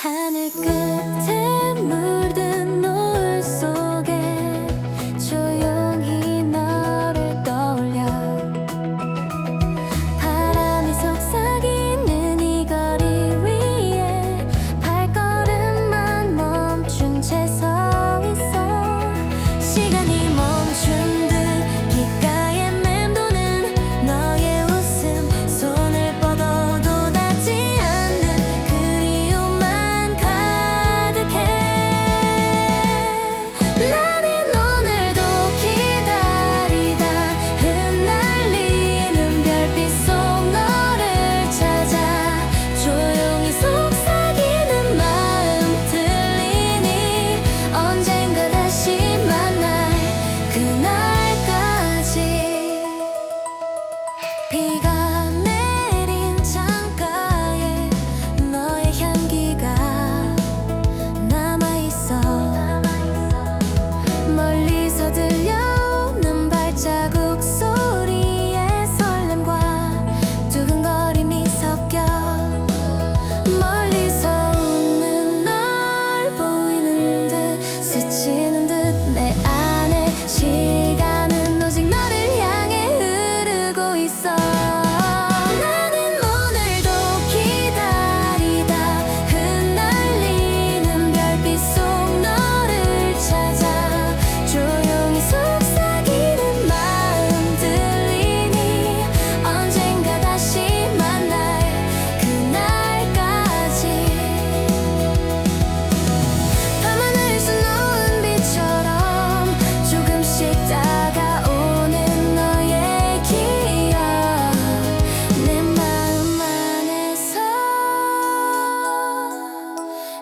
하늘 끝에 물든 노을 속에 조용히 너를 떠올려. 바람이 속삭이는 이 거리 위에 발걸음만 멈춘 채 서 있어. 시간이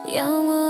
要我。